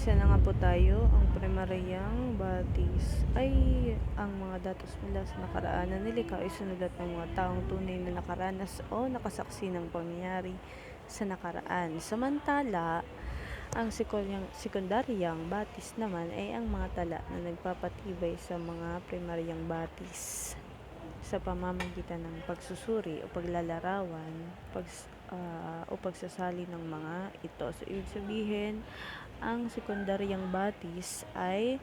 Isa na nga po tayo, ang primaryang batis ay ang mga datos mula sa nakaraan na nilikha ay sinulat ng mga taong tunay na nakaranas o nakasaksi ng pangyayari sa nakaraan. Samantala, ang sekundaryang batis naman ay ang mga tala na nagpapatibay sa mga primaryang batis sa pamamagitan ng pagsusuri o paglalarawan pag, ah, o pagsasali ng mga ito. So, ibig sabihin, ang sekundaryang batis ay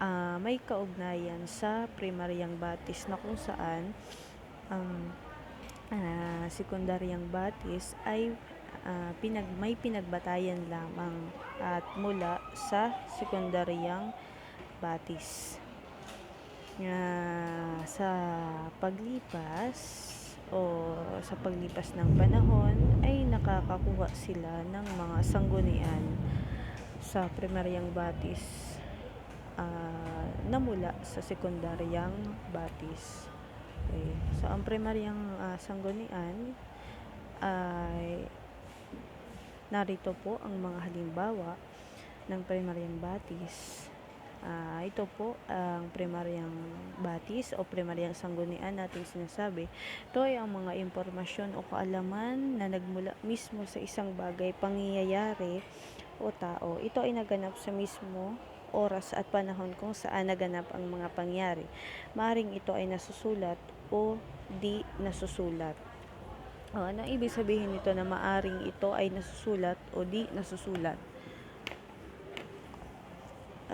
ah, may kaugnayan sa primaryang batis na kung saan ang ah, sekundaryang batis ay ah, pinag, may pinagbatayan lamang at mula sa sekundaryang batis nga sa paglipas o sa paglipas ng panahon ay nakakakuha sila ng mga sanggunian sa primaryang batis ah, na mula sa sekundaryang batis. Okay. So, ang primaryang ah, sanggunian ay narito po ang mga halimbawa ng primaryang batis. Ah, ito po ang primaryang batis o primaryang sanggunian natin sinasabi. Ito ay ang mga impormasyon o kaalaman na nagmula mismo sa isang bagay, pangyayari o tao. Ito ay naganap sa mismo oras at panahon kung saan naganap ang mga pangyari. Maring ito ay nasusulat o di nasusulat. O, ano ibig sabihin nito na maaring ito ay nasusulat o di nasusulat?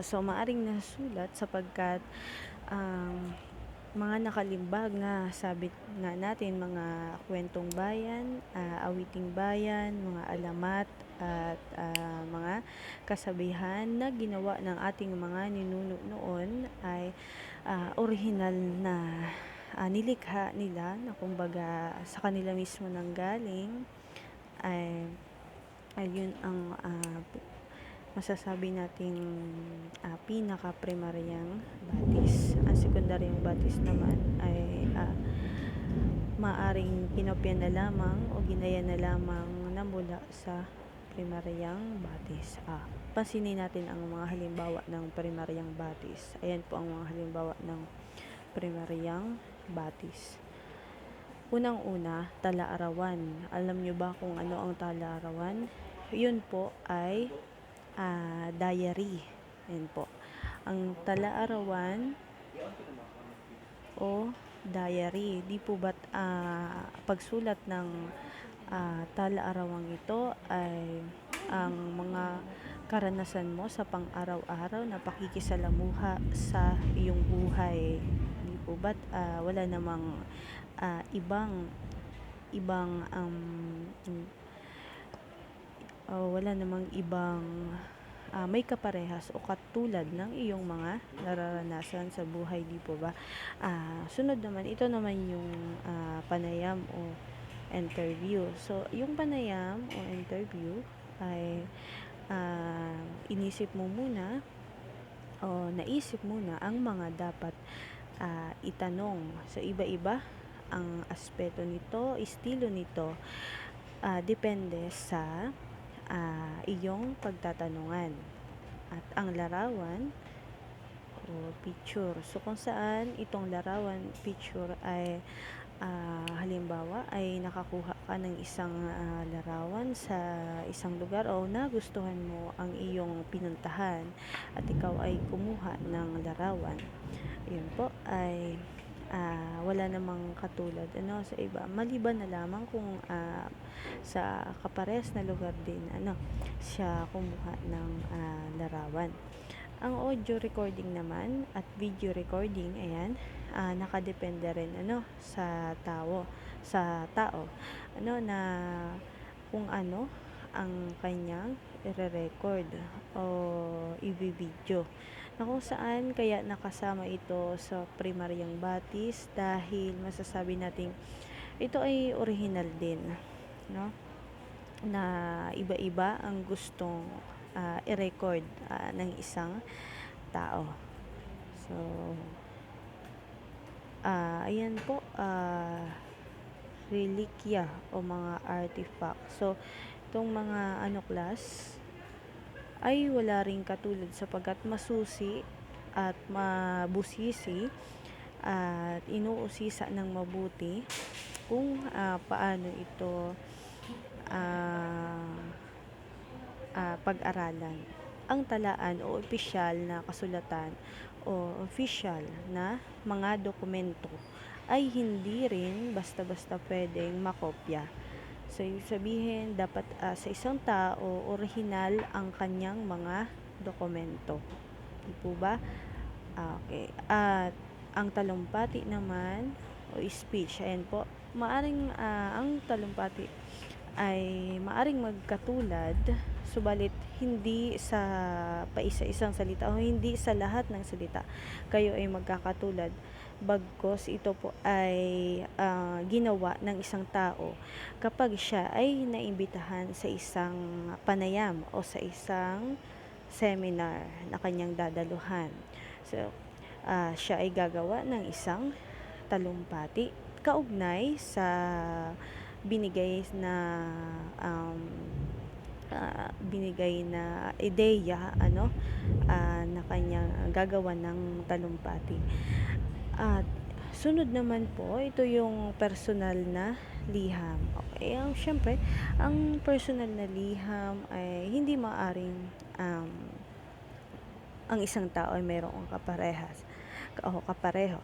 So, maaring nasulat sapagkat ang mga nakalimbag nga sabi nga natin mga kwentong bayan, ah, awiting bayan, mga alamat at ah, mga kasabihan na ginawa ng ating mga ninuno noon ay ah, original na ah, nilikha nila na kumbaga sa kanila mismo nanggaling ay ayun ang ah, masasabi nating uh, pinaka-primaryang batis. Ang sekundaryang batis naman ay uh, maaring kinopya na lamang o ginaya na lamang na mula sa primaryang batis. Ah, pansinin natin ang mga halimbawa ng primaryang batis. Ayan po ang mga halimbawa ng primaryang batis. Unang-una, tala-arawan. Alam nyo ba kung ano ang tala-arawan? Yun po ay uh, diary. Ayan po. Ang tala-arawan o diary. Di po ba't uh, pagsulat ng uh, tala-arawang ito ay ang mga karanasan mo sa pang-araw-araw na pakikisalamuha sa iyong buhay. Di po ba't uh, wala namang uh, ibang ibang um, uh, wala namang ibang uh, may kaparehas o katulad ng iyong mga nararanasan sa buhay, di po ba? Uh, sunod naman, ito naman yung uh, panayam o interview. So, yung panayam o interview ay uh, inisip mo muna o naisip muna ang mga dapat uh, itanong. So, iba-iba ang aspeto nito, estilo nito, uh, depende sa uh, iyong pagtatanungan. At ang larawan o picture. So kung saan itong larawan picture ay uh, halimbawa ay nakakuha ka ng isang uh, larawan sa isang lugar o nagustuhan mo ang iyong pinuntahan at ikaw ay kumuha ng larawan. Yun po ay uh, wala namang katulad ano sa iba. Maliban na lamang kung uh, sa kapares na lugar din ano siya kumuha ng uh, larawan. Ang audio recording naman at video recording ayan uh, nakadepende rin ano sa tao sa tao ano na kung ano ang kanyang i-record o i-video na kung saan kaya nakasama ito sa primaryang batis dahil masasabi nating ito ay original din no? Na iba-iba ang gustong uh, i-record uh, ng isang tao. So uh, ayan po uh, relikya o mga artifact. So itong mga ano class ay wala ring katulad sapagkat masusi at mabusisi at inuusisa ng mabuti kung ah, paano ito ah, ah, pag-aralan. Ang talaan o opisyal na kasulatan o official na mga dokumento ay hindi rin basta-basta pwedeng makopya. So, ibig sabihin, dapat ah, sa isang tao, orihinal ang kanyang mga dokumento. Di po ba? Ah, Okay. At ang talumpati naman o speech, ayan po, maaring ah, ang talumpati ay maaring magkatulad subalit hindi sa paisa-isang salita o hindi sa lahat ng salita kayo ay magkakatulad bagkos ito po ay ah, ginawa ng isang tao kapag siya ay naimbitahan sa isang panayam o sa isang seminar na kanyang dadaluhan. So, ah, siya ay gagawa ng isang talumpati kaugnay sa binigay na um, ah, binigay na ideya ano ah, na kanyang gagawa ng talumpati. At sunod naman po, ito yung personal na liham. Okay, ang syempre, ang personal na liham ay hindi maaring um, ang isang tao ay mayroong kaparehas o kapareho.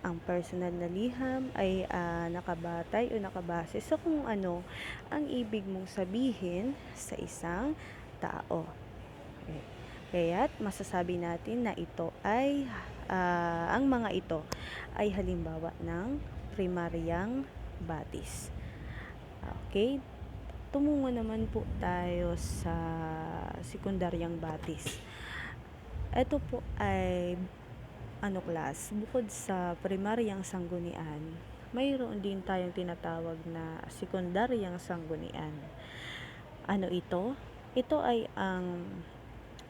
Ang personal na liham ay ah, nakabatay o nakabase sa kung ano ang ibig mong sabihin sa isang tao. Okay. Kaya't masasabi natin na ito ay ah, ang mga ito ay halimbawa ng primaryang batis. Okay? Tumungo naman po tayo sa sekundaryang batis. Ito po ay ano class, bukod sa primaryang sanggunian, mayroon din tayong tinatawag na sekundaryang sanggunian. Ano ito? Ito ay ang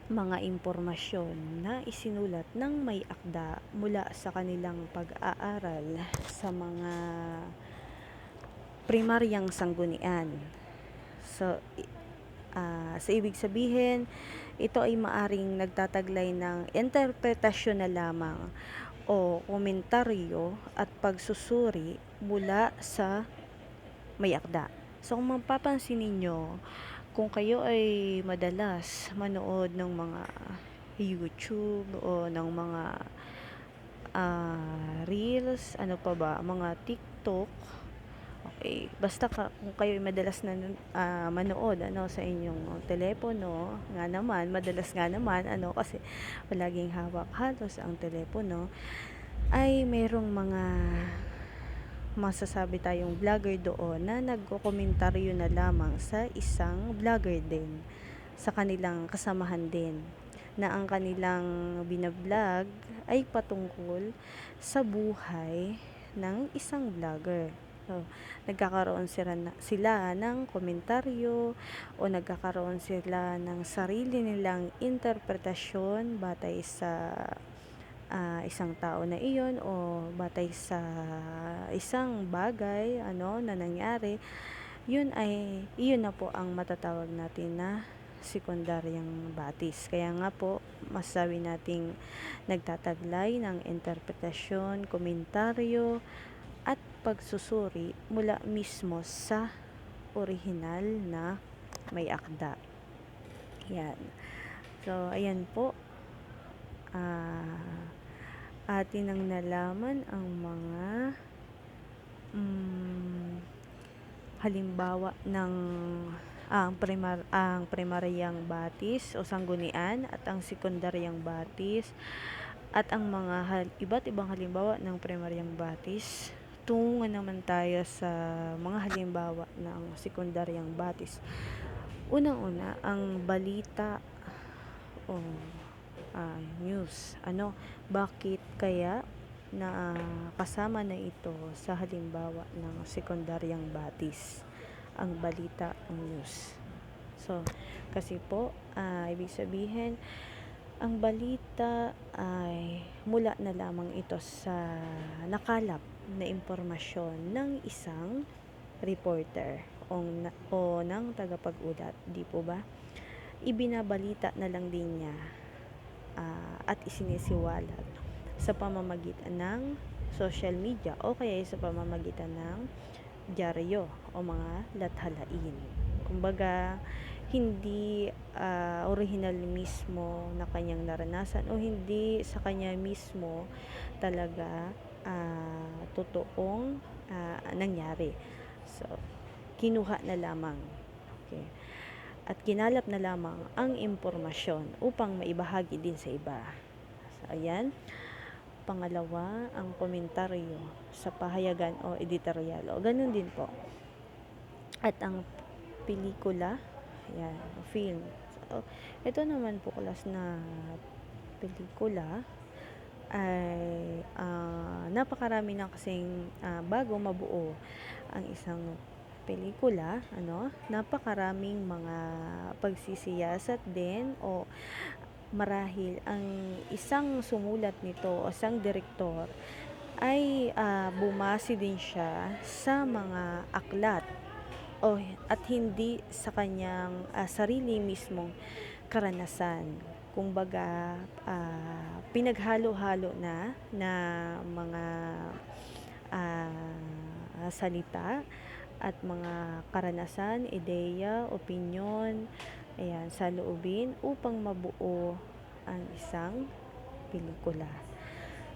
mga impormasyon na isinulat ng may akda mula sa kanilang pag-aaral sa mga primaryang sanggunian. So, uh, sa ibig sabihin, ito ay maaring nagtataglay ng interpretasyon na lamang o komentaryo at pagsusuri mula sa may akda. So kung mapapansin ninyo, kung kayo ay madalas manood ng mga YouTube o ng mga uh, Reels, ano pa ba, mga TikTok, Okay, basta ka, kung kayo madalas na uh, manood ano sa inyong telepono, nga naman, madalas nga naman ano kasi palaging hawak halos ang telepono ay merong mga masasabi tayong vlogger doon na nagko-komentaryo na lamang sa isang vlogger din sa kanilang kasamahan din na ang kanilang binablog ay patungkol sa buhay ng isang vlogger. So, nagkakaroon sila, na, sila ng komentaryo o nagkakaroon sila ng sarili nilang interpretasyon batay sa uh, isang tao na iyon o batay sa isang bagay ano na nangyari yun ay iyon na po ang matatawag natin na sekundaryang batis. Kaya nga po, masasabi nating nagtataglay ng interpretasyon, komentaryo, at pagsusuri mula mismo sa orihinal na may akda. Yan. So, ayan po. Uh, atin ang nalaman ang mga um, halimbawa ng ang primar ang primaryang batis o sanggunian at ang sekundaryang batis at ang mga hal, iba't ibang halimbawa ng primaryang batis tungo naman tayo sa mga halimbawa ng sekundaryang batis. Unang-una, ang balita o uh, news. Ano, bakit kaya na uh, kasama na ito sa halimbawa ng sekundaryang batis? Ang balita, ang news. So, kasi po, uh, ibig sabihin, ang balita ay mula na lamang ito sa nakalap na impormasyon ng isang reporter o, o ng tagapag-ulat, di po ba? ibinabalita na lang din niya ah, at isinisiwalat sa pamamagitan ng social media o kaya sa pamamagitan ng dyaryo o mga lathalain. Kumbaga, hindi ah, original mismo na kanyang naranasan o hindi sa kanya mismo talaga ah, totoong ah, nangyari. So, kinuha na lamang. Okay. At kinalap na lamang ang impormasyon upang maibahagi din sa iba. So, ayan. Pangalawa, ang komentaryo sa pahayagan o editorial. O, ganun din po. At ang pelikula, ayan, film. So, ito naman po kulas na pelikula ay ah, napakarami na kasing ah, bago mabuo ang isang pelikula, ano, napakaraming mga pagsisiyasat din o marahil ang isang sumulat nito o isang direktor ay ah, bumase din siya sa mga aklat o at hindi sa kanyang ah, sarili mismong karanasan. Kumbaga, ah, pinaghalo-halo na na mga ah, salita at mga karanasan, ideya, opinyon, ayan, saloobin upang mabuo ang isang pelikula.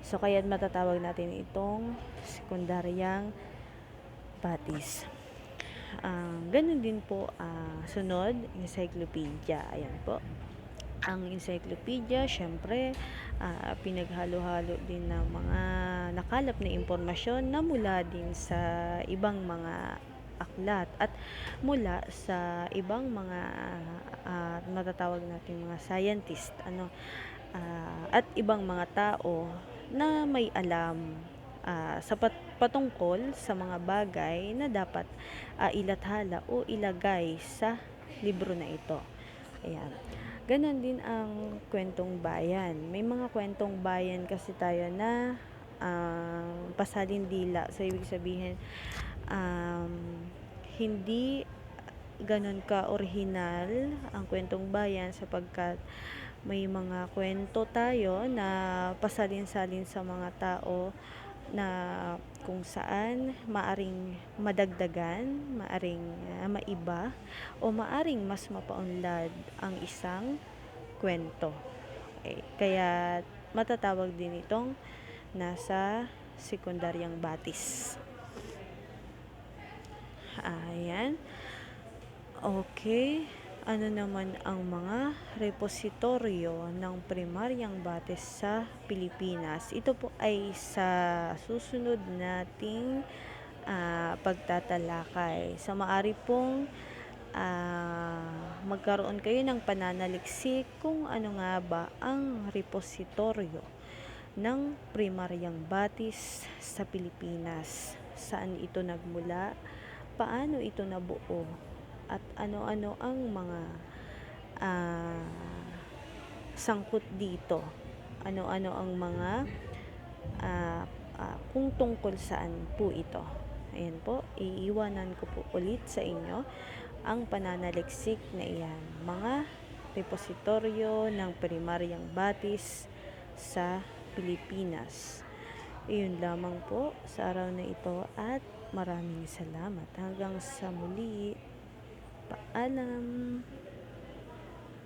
So, kaya matatawag natin itong sekundaryang batis. Ah, ganun din po ah, sunod, encyclopedia. Ayan po. Ang encyclopedia, syempre, ah, pinaghalo-halo din ng mga nakalap na impormasyon na mula din sa ibang mga aklat at mula sa ibang mga ah, matatawag natin mga scientist ano ah, at ibang mga tao na may alam ah, sa pat- patungkol sa mga bagay na dapat ah, ilathala o ilagay sa libro na ito. Ayan. Ganon din ang kwentong bayan. May mga kwentong bayan kasi tayo na ah, pasalin dila. So, ibig sabihin, um, hindi ganon ka original ang kwentong bayan sapagkat may mga kwento tayo na pasalin-salin sa mga tao na kung saan maaring madagdagan, maaring uh, maiba o maaring mas mapaunlad ang isang kwento. Okay. Kaya matatawag din itong nasa sekundaryang batis. Ayan. Okay. Ano naman ang mga repositoryo ng primaryang batis sa Pilipinas? Ito po ay sa susunod nating uh, pagtatalakay. Sa maari pong uh, magkaroon kayo ng pananaliksik kung ano nga ba ang repositoryo ng primaryang batis sa Pilipinas. Saan ito nagmula? Paano ito nabuo? At ano-ano ang mga uh, sangkot dito? Ano-ano ang mga uh, uh, kung tungkol saan po ito? Ayan po, iiwanan ko po ulit sa inyo ang pananaliksik na iyan. Mga repositoryo ng primaryang batis sa Pilipinas. Iyon lamang po sa araw na ito at maraming salamat. Hanggang sa muli. Paalam.